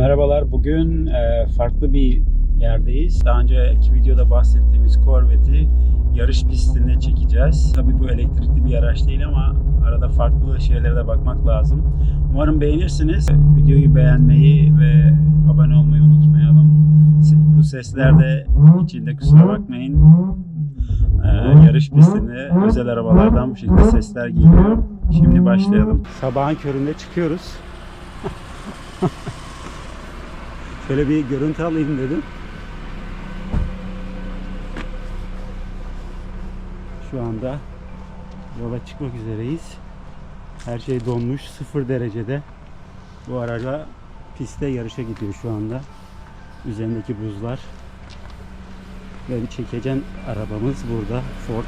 Merhabalar. Bugün e, farklı bir yerdeyiz. Daha önceki videoda bahsettiğimiz Corvette'i yarış pistinde çekeceğiz. Tabii bu elektrikli bir araç değil ama arada farklı şeylere de bakmak lazım. Umarım beğenirsiniz. Videoyu beğenmeyi ve abone olmayı unutmayalım. Bu sesler de içinde kusura bakmayın. E, yarış pistinde özel arabalardan bu şekilde sesler geliyor. Şimdi başlayalım. Sabahın köründe çıkıyoruz. Şöyle bir görüntü alayım dedim. Şu anda yola çıkmak üzereyiz. Her şey donmuş, sıfır derecede. Bu arada pistte yarışa gidiyor şu anda. Üzerindeki buzlar. Ve çekecen arabamız burada. Ford.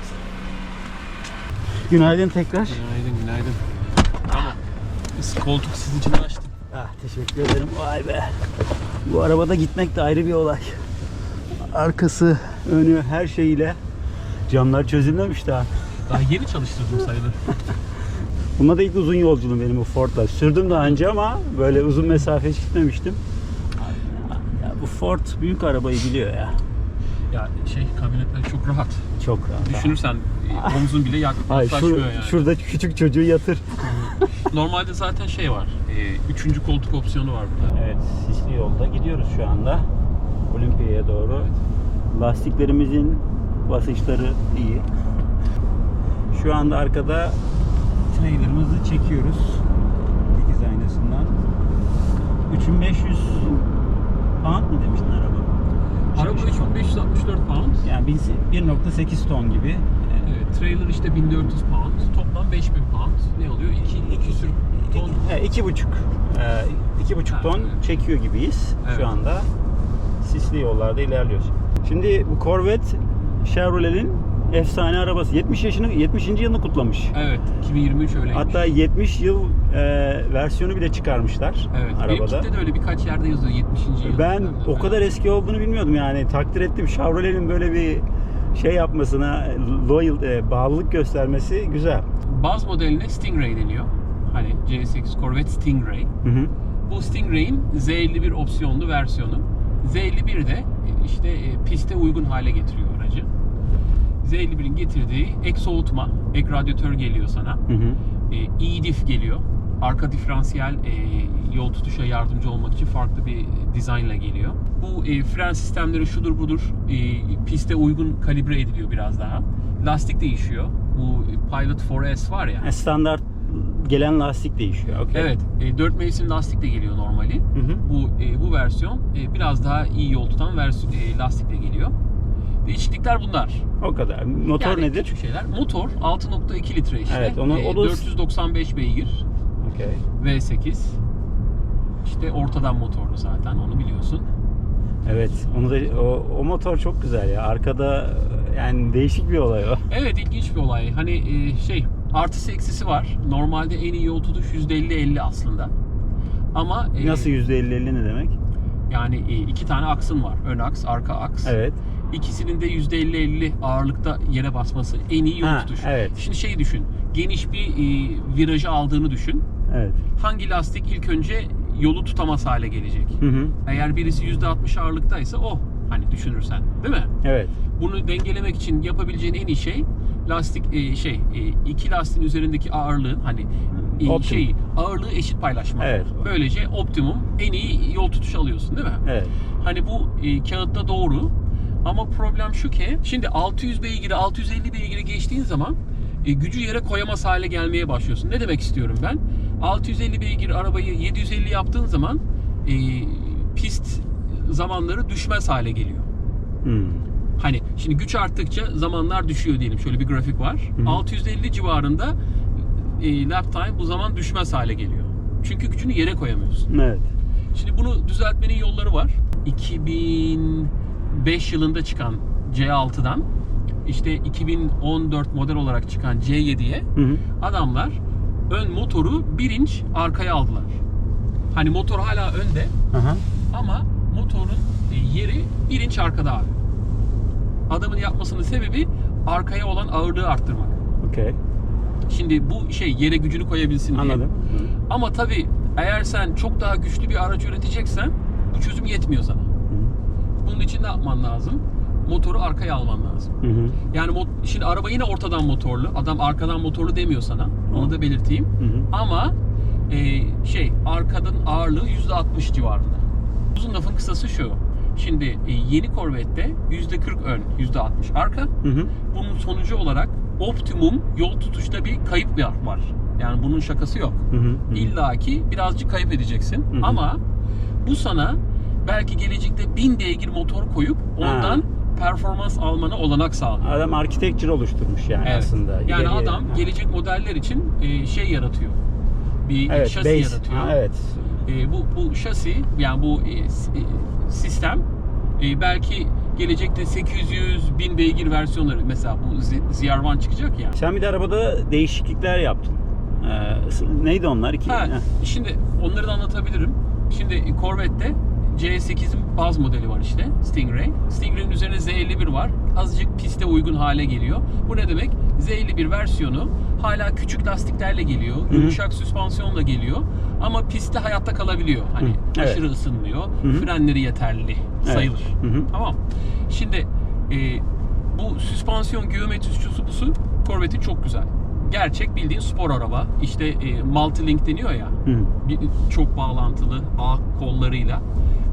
Günaydın tekrar. Günaydın, günaydın. Tamam. Biz koltuk sizicini açtık. Ah, teşekkür ederim. Vay be. Bu arabada gitmek de ayrı bir olay. Arkası, önü, her şeyiyle. Camlar çözülmemiş daha. Daha yeni çalıştırdım sayılır. Bunda da ilk uzun yolculuğum benim bu Ford'la. Sürdüm daha önce ama böyle uzun mesafe hiç gitmemiştim. Ya bu Ford büyük arabayı biliyor ya. Ya şey kabinetler çok rahat. Çok rahat. Düşünürsen e, omzun bile Hayır, yaklaşmıyor şu, yani. şurada küçük çocuğu yatır. Normalde zaten şey var. E, üçüncü koltuk opsiyonu var burada. Evet, sisli yolda gidiyoruz şu anda. Olimpiyaya doğru. Lastiklerimizin basınçları iyi. Şu anda arkada trailerımızı çekiyoruz. Dikiz aynasından. 3500 pound mu demiştin araba? Araba 3564 pound. Yani bir- 1.8 ton gibi. Evet, trailer işte 1400 pound. Toplam 5000 pound. Ne oluyor? 2 2 sürü ton. He, iki buçuk, e, iki buçuk Ha, ton evet. çekiyor gibiyiz Evet. şu anda. Sisli yollarda ilerliyoruz. Şimdi bu Corvette Chevrolet'in efsane arabası. 70 yaşını 70. yılını kutlamış. Evet, 2023 öyleymiş. Hatta 70 yıl e, versiyonu bile çıkarmışlar evet, arabada. benimkinde de öyle birkaç yerde yazıyor 70. yıl. Ben o kadar eski olduğunu bilmiyordum yani takdir ettim. Chevrolet'in böyle bir şey yapmasına, loyal, e, bağlılık göstermesi güzel. Baz modeline Stingray deniyor. Hani C8 Corvette Stingray. Hı hı. Bu Stingray'in Z51 opsiyonlu versiyonu. Z51 de işte e, piste uygun hale getiriyor aracı. Z51'in getirdiği ek soğutma, ek radyatör geliyor sana. Hı hı. E, E-diff geliyor. Arka diferansiyel e, yol tutuşa yardımcı olmak için farklı bir dizaynla geliyor. Bu e, fren sistemleri şudur budur e, piste uygun kalibre ediliyor biraz daha. Lastik değişiyor. Bu Pilot 4S var ya. Standart gelen lastik değişiyor. okey. Evet, e, 4 mevsim lastik de geliyor normali. Hı hı. Bu e, bu versiyon e, biraz daha iyi yol tutan vers e, lastikle geliyor. Değişiklikler bunlar. O kadar. Motor Yani nedir? Küçük şeyler. Motor 6.2 litre işte. Evet, onu- E, o da- 495 beygir Okey. V8. İşte ortadan motorlu zaten onu biliyorsun. Evet. Onu da o, o motor çok güzel ya. Arkada yani değişik bir olay o. Evet ilginç bir olay. Hani e, şey artısı eksisi var. Normalde en iyi yol tutuş %50-50 aslında. Ama e, Nasıl %50-50 ne demek? yani e, iki tane aksın var. Ön aks, arka aks. Evet. İkisinin de %50-50 ağırlıkta yere basması en iyi yol Ha, tutuşu. evet. Şimdi şeyi düşün. Geniş bir e, virajı aldığını düşün. Evet. Hangi lastik ilk önce yolu tutamaz hale gelecek? Hı hı. Eğer birisi %60 ağırlıktaysa o. Hani düşünürsen. Değil mi? Evet. Bunu dengelemek için yapabileceğin en iyi şey lastik e, şey e, iki lastiğin üzerindeki ağırlığın hani e, şey ağırlığı eşit paylaşmak. Evet. Böylece optimum en iyi yol tutuşu alıyorsun değil mi? Evet. Hani bu e, kağıtta doğru ama problem şu ki şimdi 600 beygiri 650 beygiri geçtiğin zaman e, gücü yere koyamaz hale gelmeye başlıyorsun. Ne demek istiyorum ben? 650 beygir arabayı 750 yaptığın zaman e, pist zamanları düşmez hale geliyor. Hmm. Hani şimdi güç arttıkça zamanlar düşüyor diyelim. Şöyle bir grafik var. Hı. 650 civarında e, lap time bu zaman düşmez hale geliyor. Çünkü gücünü yere koyamıyorsun. Evet. Şimdi bunu düzeltmenin yolları var. 2005 yılında çıkan C6'dan işte 2014 model olarak çıkan C7'ye Hı hı. adamlar ön motoru bir inç arkaya aldılar. Hani motor hala önde Aha. ama motorun e, yeri bir inç arkada abi. Adamın yapmasının sebebi arkaya olan ağırlığı arttırmak. Okey. Şimdi bu şey yere gücünü koyabilsin diye. Anladım. Ama tabii Eğer sen çok daha güçlü bir araç üreteceksen bu çözüm yetmiyor sana. Bunun için ne yapman lazım? Motoru arkaya alman lazım. Hı hı. Yani şimdi araba yine ortadan motorlu. Adam arkadan motorlu demiyor sana. Onu da belirteyim. Hı hı. Ama e, şey arkadan ağırlığı %60 civarında. Uzun lafın kısası şu. Şimdi e, yeni Corvette'de %40 ön, %60 arka. Hı hı. Bunun sonucu olarak optimum yol tutuşta bir kayıp var. var. Yani bunun şakası yok. Hı hı. Hı. İlla ki birazcık kayıp edeceksin. Hı hı. Ama bu sana belki gelecekte 1000 beygir motor koyup ondan performans almana olanak sağlıyor. Adam architecture oluşturmuş yani Evet. aslında. Yani İleriye. adam Ha. gelecek modeller için e, şey yaratıyor. Bir evet, şasi base. yaratıyor. Ha, evet. E, bu bu şasi yani bu e, sistem belki gelecekte 800 1000 beygir versiyonları mesela bu Z- ZR1 çıkacak ya. Sen bir de arabada değişiklikler yaptın. Ee, neydi onlar? İki, Ha, şimdi onları da anlatabilirim. Şimdi Corvette'de C8'in baz modeli var işte Stingray. Stingray'in üzerine Z51 var. Azıcık piste uygun hale geliyor. Bu ne demek? Z51 versiyonu hala küçük lastiklerle geliyor. hı. Yumuşak süspansiyonla geliyor. Ama pistte hayatta kalabiliyor. Hani Hı, evet. aşırı ısınmıyor. Hı hı. Frenleri yeterli sayılır. Hı hı. Tamam. Şimdi e, bu süspansiyon geometrisi busu Corvette'in çok güzel. Gerçek bildiğin spor araba. İşte e, multi-link deniyor ya. Hı. Bir, çok bağlantılı ağ kollarıyla.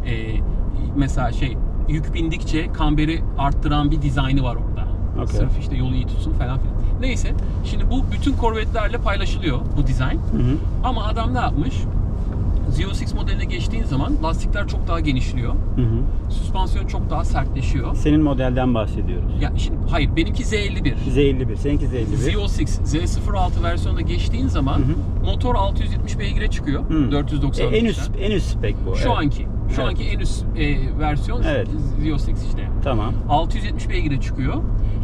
E, mesela şey yük bindikçe kamberi arttıran bir dizaynı var orada. Okey. Sırf işte yolu iyi tutsun falan filan. Neyse şimdi bu bütün Corvette'lerle paylaşılıyor bu dizayn. Hı hı. Ama adam ne yapmış? Z06 modeline geçtiğin zaman lastikler çok daha genişliyor. Hı hı. Süspansiyon çok daha sertleşiyor. Senin modelden bahsediyoruz. Ya şimdi hayır benimki Z51. Z51, seninki Z51. Z06, Z06 versiyonuna geçtiğin zaman Hı hı. motor 670 beygire çıkıyor. Hı. 490 E, en üst en üst spek bu. Şu evet. anki. Şu Evet. anki en üst e, versiyon Evet. Z06 işte. Tamam. 670 beygire çıkıyor.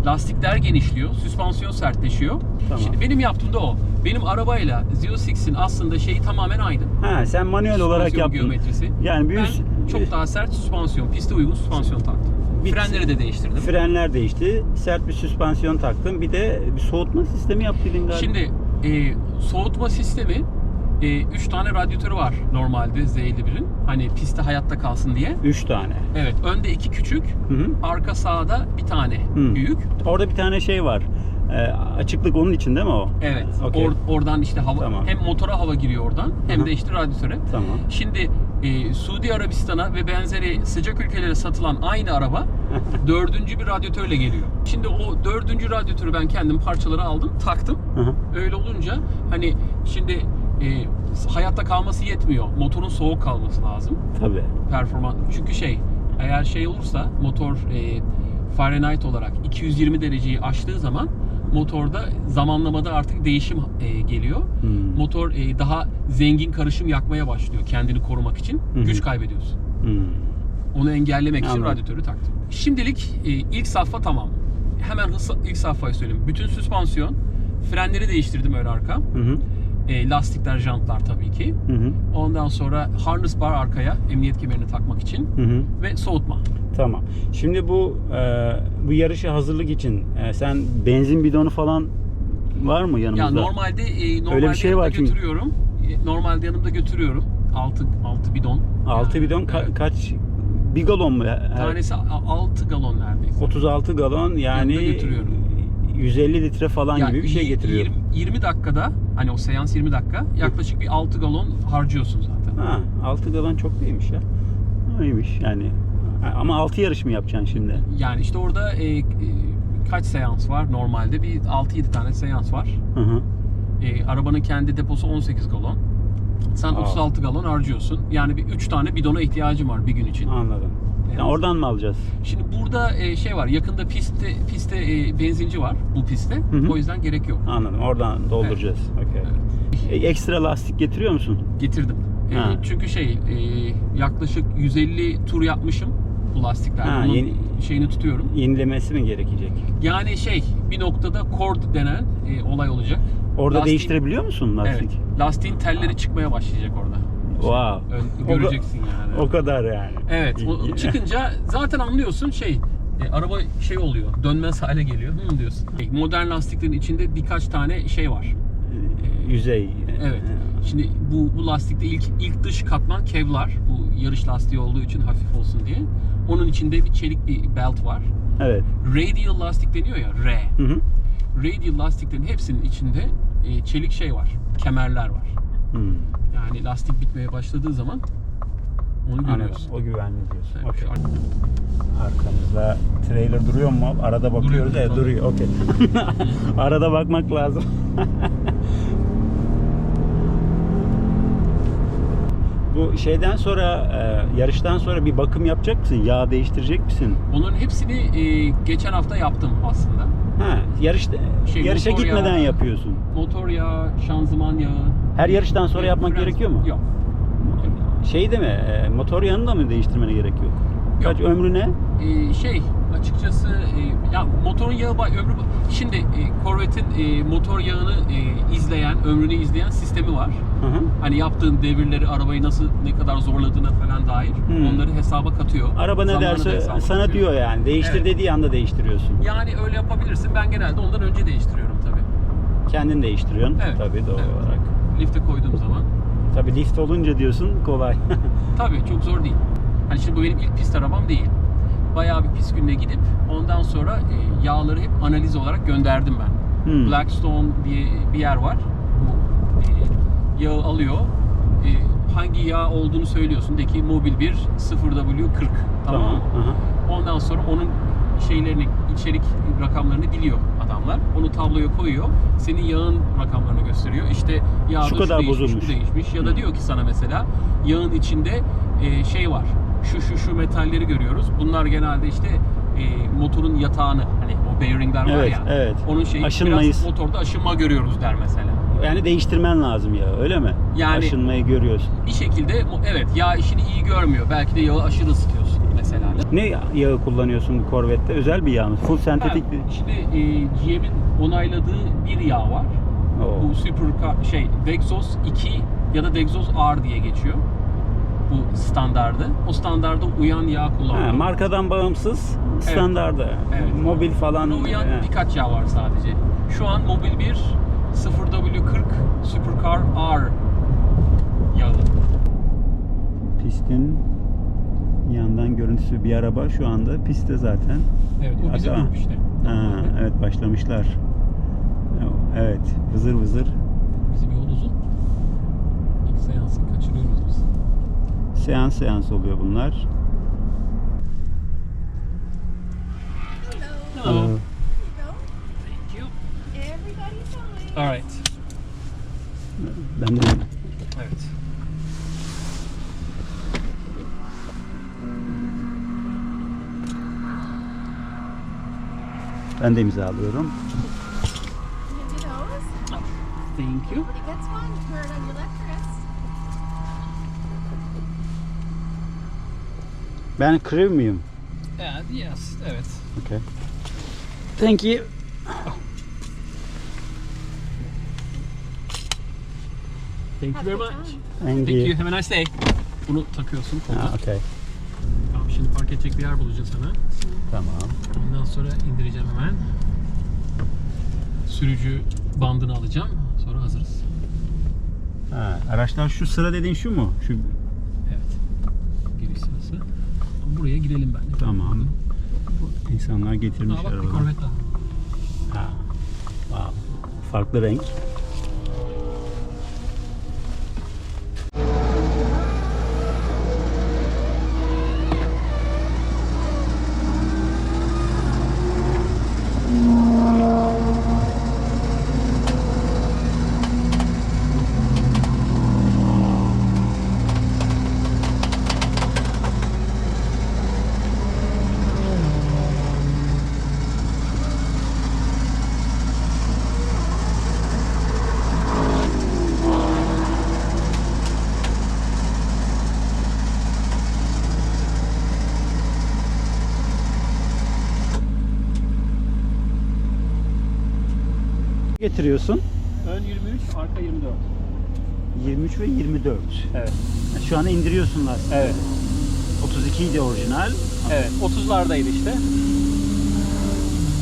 Lastikler genişliyor. Süspansiyon sertleşiyor. Tamam. Şimdi benim yaptığım da o. Benim arabayla Z06'in aslında şeyi tamamen aynı. Ha sen manuel olarak yaptın. geometrisi. Yani bir Ben çok daha sert süspansiyon, piste uygun süspansiyon taktım. Bir- Frenleri de değiştirdim. Frenler değişti. Sert bir süspansiyon taktın. Bir de bir soğutma sistemi yaptıydın galiba. Şimdi e, soğutma sistemi 3 tane radyatörü var normalde Z51'in. Hani piste hayatta kalsın diye. 3 tane. Evet, önde iki küçük, Hı hı. arka sağda bir tane Hı. büyük. Orada bir tane şey var. Ee, açıklık onun için değil mi o? Evet. Okey. or- oradan işte hava Tamam. hem motora hava giriyor oradan hem Hı. de işte radyatöre. Tamam. Şimdi e, Suudi Arabistan'a ve benzeri sıcak ülkelere satılan aynı araba dördüncü bir radyatörle geliyor. Şimdi o dördüncü radyatörü ben kendim parçaları aldım, taktım. Hı hı. Öyle olunca hani şimdi e, hayatta kalması yetmiyor. Motorun soğuk kalması lazım. Tabii. Performans. Çünkü şey eğer şey olursa motor e, Fahrenheit olarak 220 dereceyi aştığı zaman motorda zamanlamada artık değişim e, geliyor. Hmm. Motor e, daha zengin karışım yakmaya başlıyor kendini korumak için. Hı. Güç kaybediyorsun. Hmm. Onu engellemek için radyatörü taktım. Şimdilik e, ilk safha tamam. Hemen hız, ilk safhayı söyleyeyim. Bütün süspansiyon, frenleri değiştirdim ön arka. Hı hı. E, lastikler, jantlar tabii ki. Hı hı. Ondan sonra harness bar arkaya emniyet kemerini takmak için Hı hı. ve soğutma. Tamam. Şimdi bu e, bu yarışa hazırlık için e, sen benzin bidonu falan var mı yanımızda? Ya normalde e, normalde Öyle bir şey var çünkü. götürüyorum. E, Normalde yanımda götürüyorum. 6 6 bidon. 6 Yani, bidon ka- evet. kaç bir galon mu? Tanesi 6 galon neredeyse. 36 galon yani Yanımda götürüyorum. 150 litre falan Yani gibi bir şey getiriyor. 20, 20 dakikada hani o seans 20 dakika yaklaşık bir 6 galon harcıyorsun zaten. Ha, 6 galon çok değilmiş ya. İyiymiş yani. Ama 6 yarış mı yapacaksın şimdi? Yani işte orada e, e, kaç seans var normalde? Bir 6-7 tane seans var. Hı hı. E, arabanın kendi deposu 18 galon. Sen Aa. 36 galon harcıyorsun. Yani bir 3 tane bidona ihtiyacım var bir gün için. Anladım. Evet. Yani oradan mı alacağız? Şimdi burada e, şey var. Yakında pistte pistte e, benzinci var bu pistte. hı. O yüzden gerek yok. Anladım. Oradan dolduracağız. Okey. E, ekstra lastik getiriyor musun? Getirdim. E, Ha. çünkü şey e, yaklaşık 150 tur yapmışım bu lastikler. Ha, Bunun yeni- şeyini tutuyorum. Yenilemesi mi gerekecek? Yani şey bir noktada cord denen e, olay olacak. Orada Lastik- değiştirebiliyor musun lastik? Evet. Lastiğin telleri çıkmaya başlayacak orada. Wow. Ön- göreceksin yani. O kadar yani. Evet. O, çıkınca zaten anlıyorsun şey e, araba şey oluyor. Dönmez hale geliyor. Hı diyorsun. E, Modern lastiklerin içinde birkaç tane şey var. Yüzey. Evet. Şimdi bu, bu lastikte ilk ilk dış katman Kevlar. Bu yarış lastiği olduğu için hafif olsun diye. Onun içinde bir çelik bir belt var. Evet. Radial lastik deniyor ya R. Hı hı. Radial lastiklerin hepsinin içinde e, çelik şey var. Kemerler var. Hı. Yani lastik bitmeye başladığı zaman onu Anladım. görüyorsun. O güvenli diyorsun. Evet, Okey. şu- Arkamızda trailer duruyor mu? Arada bakıyoruz. Duruyor, evet duruyor. Okey. Arada bakmak lazım. Bu şeyden sonra e, yarıştan sonra bir bakım yapacak mısın? Yağ değiştirecek misin? Onların hepsini e, geçen hafta yaptım aslında. Ha, yarış Şey, yarışa motor gitmeden yağı. yapıyorsun. Motor yağı, şanzıman yağı. Her yarıştan sonra yapmak fren- gerekiyor mu? Yok. Şey de mi? e, motor yağını da mı değiştirmene gerek yok? Kaç Yok. ömrü ne? E, şey açıkçası e, ya motorun yağı ba- ömrü şimdi e, Corvette'in e, motor yağını e, izleyen, ömrünü izleyen sistemi var. Hı hı. Hani yaptığın devirleri, arabayı nasıl ne kadar zorladığına falan dair Hmm. onları hesaba katıyor. Araba ne Zamanı da derse hesaba sana katıyor. diyor yani. Değiştir Evet. dediği anda değiştiriyorsun. Yani öyle yapabilirsin. Ben genelde ondan önce değiştiriyorum tabii. Kendin değiştiriyorsun. Evet. Tabii doğal Evet. olarak. Lifte koyduğum zaman. Tabii lift olunca diyorsun kolay. Tabii çok zor değil. Hani şimdi bu benim ilk pist arabam değil. Bayağı bir pist gününe gidip ondan sonra e, yağları hep analiz olarak gönderdim ben. Hmm. Blackstone diye bir yer var. Bu e, yağı alıyor. E, hangi yağ olduğunu söylüyorsun. De ki mobil 1 0W40. Tamam. mı? Aha. Ondan sonra onun şeylerini, içerik rakamlarını biliyor adamlar. Onu tabloya koyuyor. Senin yağın rakamlarını gösteriyor. İşte yağda Şu şu, kadar değişmiş, bozulmuş. bu değişmiş. Ya da Hı. diyor ki sana mesela yağın içinde e, şey var. Şu şu şu metalleri görüyoruz. Bunlar genelde işte e, motorun yatağını hani o bearingler var Evet, ya. evet. Onun şeyi Aşınmayı- biraz motorda aşınma görüyoruz der mesela. Yani değiştirmen lazım ya öyle mi? Yani- Aşınmayı görüyorsun. Bir şekilde mo- evet yağ işini iyi görmüyor. Belki de yağı aşırı ısıtıyorsun mesela. Ne yağı kullanıyorsun bu Corvette'te? Özel bir yağ mı? Full sentetik bir... Şimdi e, GM'in onayladığı bir yağ var. Oo. Bu Super şey Dexos 2 ya da Dexos R diye geçiyor. Bu standardı. O standarda uyan yağ kullanıyor. Ha, markadan bağımsız standarda. Evet. Mobil falan. Buna uyan he. birkaç yağ var sadece. Şu an Mobil 1 0W40 Supercar R yağı. Pistin yandan görüntüsü bir araba şu anda pistte zaten. Evet o bize Hatta- grup işte. Ha, evet başlamışlar. Evet vızır vızır. Bizim yol uzun. İlk seansı kaçırıyoruz biz. Seans seans oluyor bunlar. Hello. Hello. Thank you. Everybody sign. All right. ben de Evet. ben de do those. Thank you. Everybody gets one. İt on your left Ben muyum? Yeah, yes, evet. Okay. Thank you. Thank you very much. Thank you. Have a nice day. Bunu takıyorsun koluna. Ha, okay. Tamam şimdi park edecek bir yer bulacağız sana. Tamam. Ondan sonra indireceğim hemen. Sürücü bandını alacağım. Sonra hazırız. Ha, araçlar şu sıra dediğin şu mu? Şu Buraya gidelim ben. de. tamam. İnsanlar getirmiş Aa bak. Corvette var. Ha. Wow. Farklı renk. Getiriyorsun. Ön 23, arka 24. 23 ve 24. Evet. Şu an indiriyorsun lastiği. Evet. 32 idi orijinal. Evet. 30'lardaydı işte.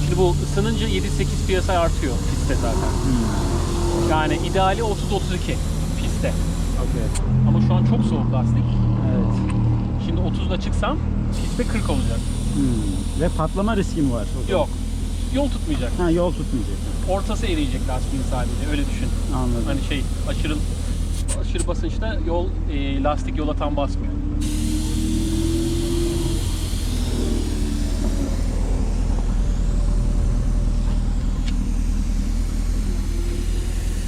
Şimdi bu ısınınca 7-8 piyasa artıyor pistte zaten. Hmm. Yani ideali 30-32 pist. pistte. Okey. Ama şu an çok soğuk lastik. Evet. Şimdi 30'da çıksam pistte 40 olacak. Hmm. Ve patlama riski mi var? Yok. Yol tutmayacak. Ha yol tutmayacak. Ortası eriyecek lastiğin sadece. Öyle düşün. Anladım. Hani şey aşırı aşırı basınçta yol e, lastik yola tam basmıyor.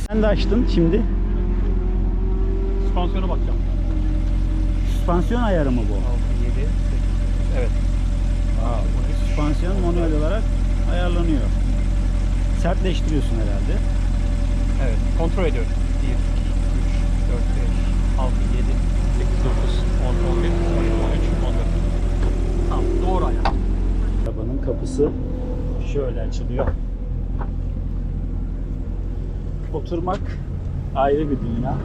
Sen de açtın şimdi. Süspansiyona bakacağım. Süspansiyon ayarı mı bu? 6, 7, 8. Evet. Aa, süspansiyon manuel olarak ayarlanıyor. Sertleştiriyorsun herhalde. Evet. Kontrol ediyorum. 1, 2, 3, 4, 5, 6, 7, 8, 9, 10, 11, 12, 13, 14. Tamam. Doğru ayar. Arabanın kapısı şöyle açılıyor. Oturmak ayrı bir dünya.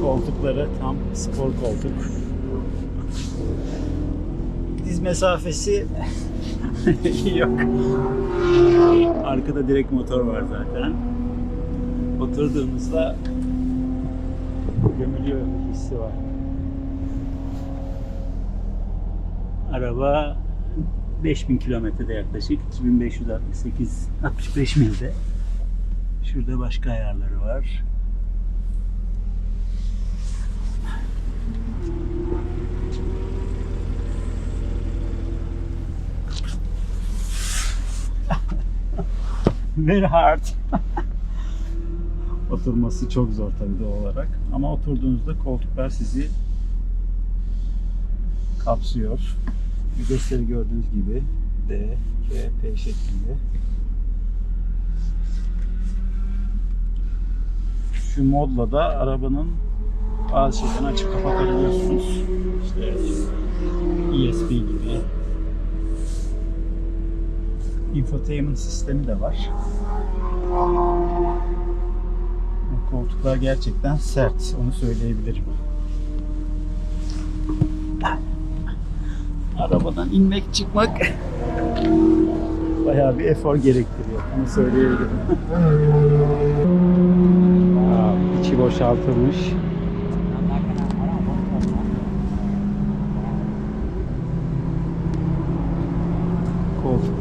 Koltukları tam spor koltuk. Mesafesi yok. Arkada direkt motor var zaten. Oturduğumuzda gömülüyor hissi var. Araba 5000 kilometrede yaklaşık 2568 65 milde. Şurada başka ayarları var. Very hard. Oturması çok zor tabii doğal olarak. Ama oturduğunuzda koltuklar sizi kapsıyor. Vitesleri gördüğünüz gibi D, C, P şeklinde. Şu modla da arabanın bazı şeylerini açıp kapatabiliyorsunuz. İşte ESP gibi. Infotainment sistemi de var. Bu Koltuklar gerçekten sert, onu söyleyebilirim. arabadan inmek çıkmak bayağı bir efor gerektiriyor. Bunu söyleyebilirim. İçi boşaltılmış.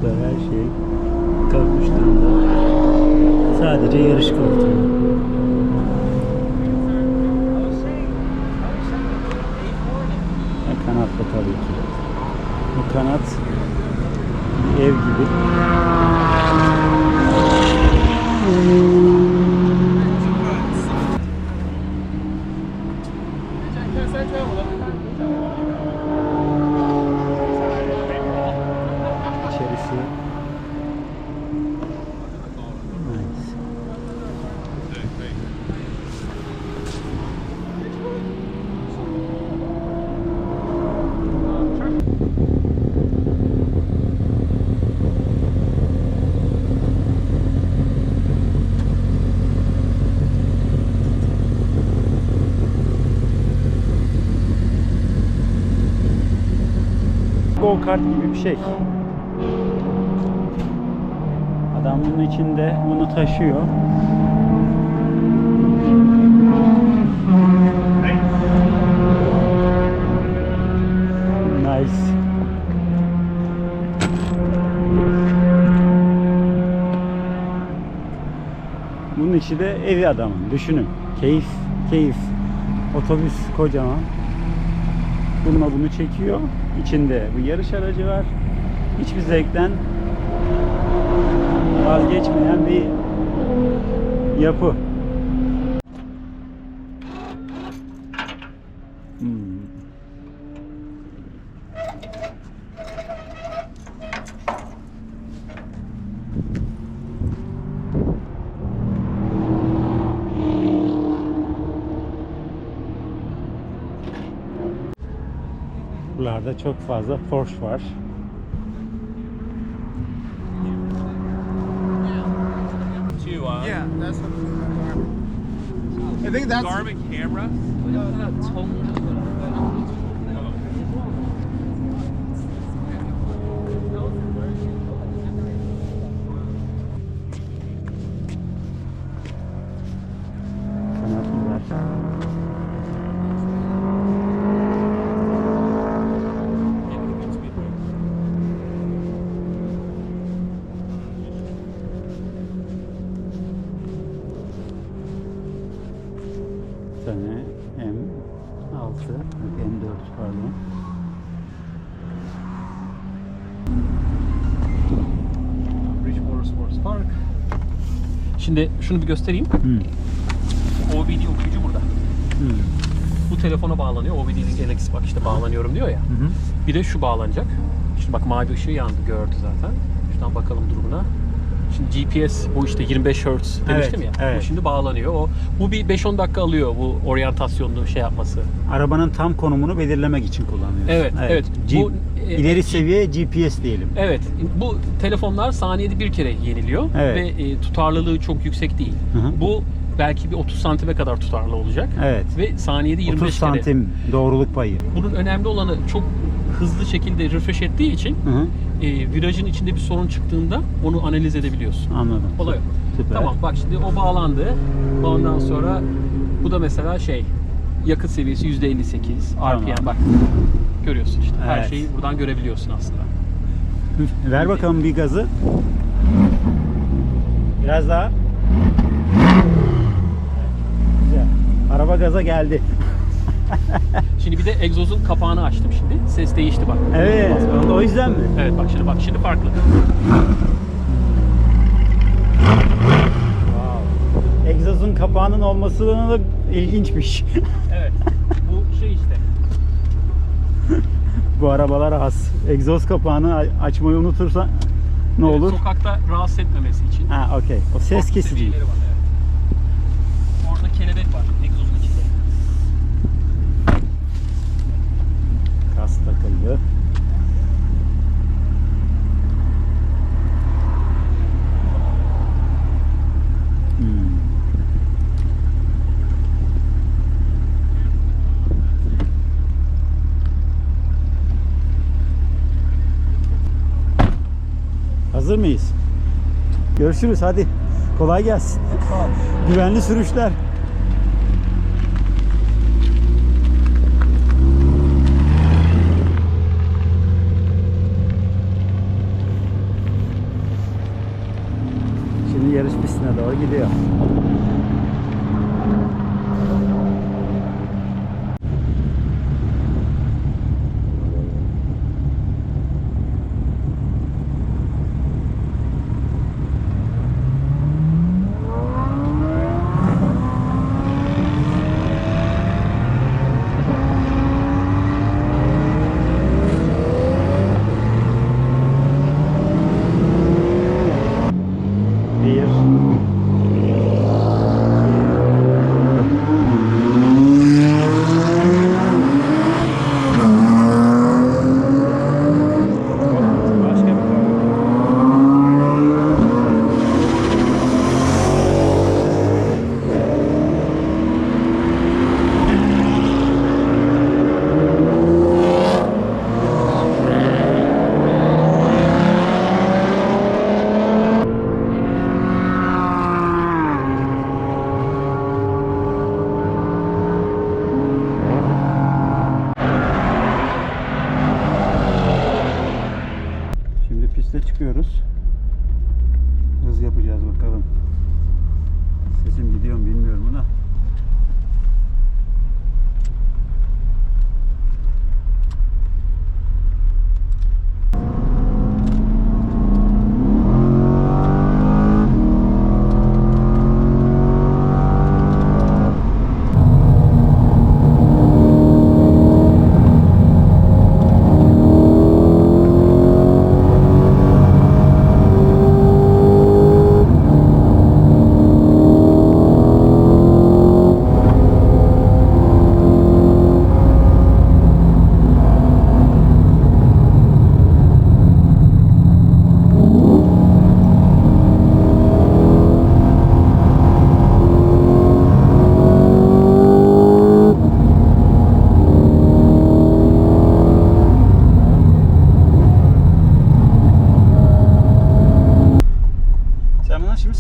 Koltuklar her şey kalkmış durumda. Sadece yarış koltuğu. Kanatlı tabii ki. Bu kanat ev gibi. İçerisi nice. Kart gibi bir şey. Adam bunun içinde bunu taşıyor. Nice. Bunun içi de evi adamın. Düşünün. Keyif, keyif. Otobüs kocaman. Bununla bunu çekiyor. İçinde bu yarış aracı var. Hiçbir zevkten vazgeçmeyen bir yapı. Hmm. Buralarda çok fazla Porsche var. Yeah, that's what I think that's Garmin camera. Bir tane M6, yok M4 pardon. Bridgewater Sports Park. Şimdi şunu bir göstereyim. Hmm. OBD okuyucu burada. Hmm. Bu telefona bağlanıyor. OBD NX bak işte bağlanıyorum diyor ya. Hı hı. Bir de şu bağlanacak. Şimdi bak mavi ışığı yandı gördü zaten. Şuradan bakalım durumuna. Şimdi GPS bu işte 25 Hz demiştim Evet, ya. evet. Bu şimdi bağlanıyor. O bu bir 5-10 dakika alıyor bu oryantasyonlu şey yapması. Arabanın tam konumunu belirlemek için kullanıyorsun. Evet, evet. G- Bu, e, ileri seviye GPS diyelim. Evet. Bu telefonlar saniyede bir kere yeniliyor Evet. ve e, tutarlılığı çok yüksek değil. Hı hı. Bu belki bir 30 santime kadar tutarlı olacak. Evet. Ve saniyede 25 30 kere. santim doğruluk payı. Bunun önemli olanı çok hızlı şekilde refresh ettiği için Hı hı. e, virajın içinde bir sorun çıktığında onu analiz edebiliyorsun. Anladım. Olay o. Süper. Tamam bak şimdi o bağlandı. Ondan sonra bu da mesela şey yakıt seviyesi %58 Tamam. RPM bak. Görüyorsun işte. Her Evet. şeyi buradan görebiliyorsun aslında. Ver bakalım bir gazı. Biraz daha. Güzel. Araba gaza geldi. Şimdi bir de egzozun kapağını açtım şimdi. Ses değişti bak. Evet. O yüzden mi? Evet bak şimdi bak şimdi farklı. Wow. Egzozun kapağının olması da ilginçmiş. Evet. Bu şey işte. Bu arabalar az. Egzoz kapağını açmayı unutursan ne Evet, olur? Sokakta rahatsız etmemesi için. Ha, okey. O ses kesici. şeyleri var, evet. Orada kelebek var egzozun içinde. Kas takıldı. Hmm. Hazır mıyız? Görüşürüz hadi. Kolay gelsin. Güvenli sürüşler.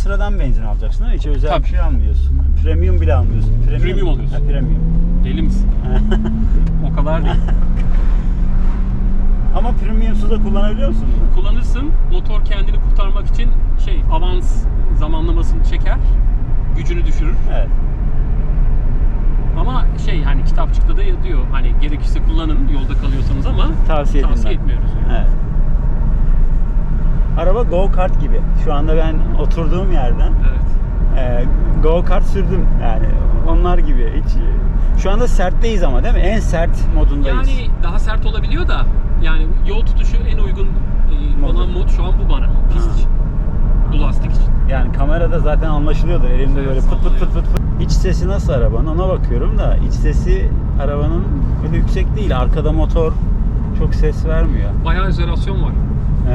Sıradan benzin alacaksın mi? Hiç özel Tabii. bir şey almıyorsun. Premium bile almıyorsun. Premium alıyorsun. Ha, premium. Deli misin? o kadar değil. Ama premiumsuz da kullanabiliyor musun? Kullanırsın. Motor kendini kurtarmak için şey avans zamanlamasını çeker. Gücünü düşürür. Evet. şey hani kitapçıkta da yazıyor. Hani gerekirse kullanın yolda kalıyorsanız ama Tavsiye tavsiye etmiyoruz. yani. Evet. Araba go kart gibi. Şu anda ben oturduğum yerden Evet. e, go kart sürdüm yani onlar gibi. Hiç şu anda sertteyiz ama değil mi? En sert modundayız. Yani daha sert olabiliyor da yani yol tutuşu en uygun e, Modu. olan mod şu an bu bana. Pist Ha. için. Bu lastik için. Yani kamerada zaten anlaşılıyordur. Elimde Evet, böyle pıt pıt pıt pıt pıt. İç sesi nasıl arabanın ona bakıyorum da iç sesi arabanın öyle yüksek değil. Arkada motor çok ses vermiyor. Bayağı izolasyon var.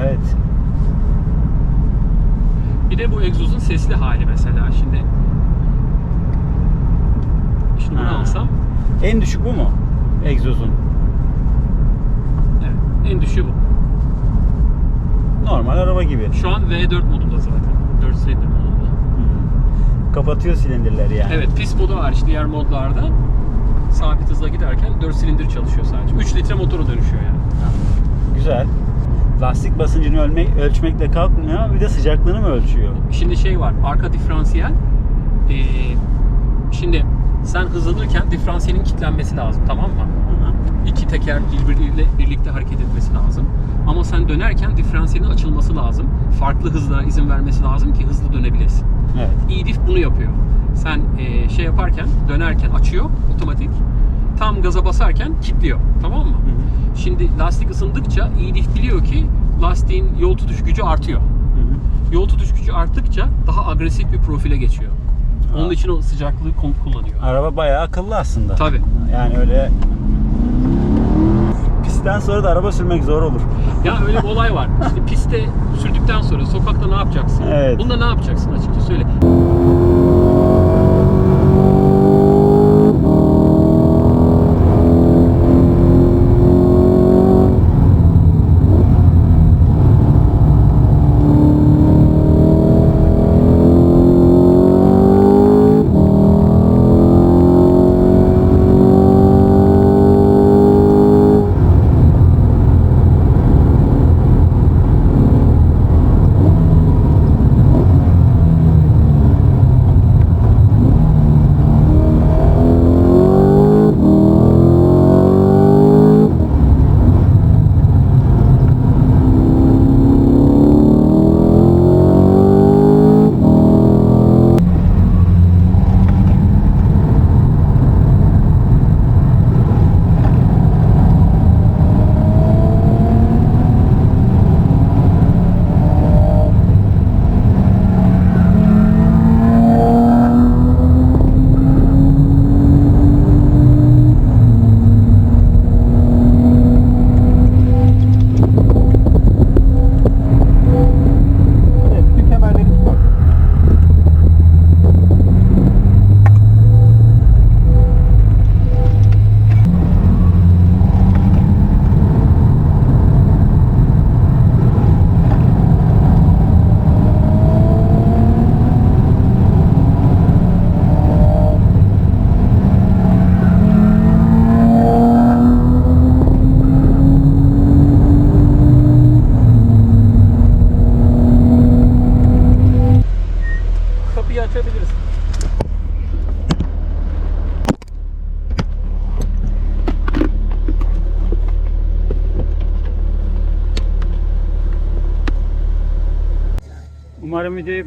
Evet. Bir de bu egzozun sesli hali mesela şimdi. Şimdi bunu Ha. alsam En düşük bu mu? Egzozun. evet, en düşüğü bu. Normal araba gibi. Şu an V4 modunda zaten. 4 silindir modunda. Hmm. Kapatıyor silindirleri yani. Evet pist modu hariç diğer modlarda sabit hızla giderken 4 silindir çalışıyor sadece. 3 litre motoru dönüşüyor yani. Güzel. Lastik basıncını ölmek, ölçmekle kalkmıyor. Bir de sıcaklığını mı ölçüyor? Şimdi şey var arka diferansiyel. Ee, şimdi sen hızlanırken diferansiyelin kilitlenmesi lazım tamam mı? Hı hı. İki teker birbiriyle birlikte hareket etmesi lazım. Ama sen dönerken diferansiyelin açılması lazım. Farklı hızlara izin vermesi lazım ki hızlı dönebilesin. Evet. E-Diff bunu yapıyor. Sen e, şey yaparken, dönerken açıyor otomatik. Tam gaza basarken kilitliyor. Tamam mı? Hı. Şimdi lastik ısındıkça E-Diff biliyor ki lastiğin yol tutuş gücü artıyor. Hı hı. Yol tutuş gücü arttıkça daha agresif bir profile geçiyor. Onun Aa. için o sıcaklığı kullanıyor. Araba bayağı akıllı aslında. Tabii. Yani öyle pistten sonra da araba sürmek zor olur. Ya öyle bir olay var. Şimdi piste sürdükten sonra sokakta ne yapacaksın? Evet. Bunda ne yapacaksın açıkça söyle.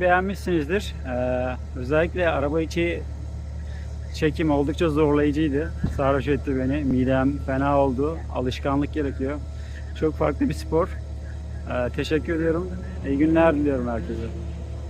Beğenmişsinizdir. Ee, özellikle araba içi çekim oldukça zorlayıcıydı. Sarhoş etti beni. Midem fena oldu. Alışkanlık gerekiyor. Çok farklı bir spor. Ee, teşekkür ediyorum. İyi günler diliyorum herkese.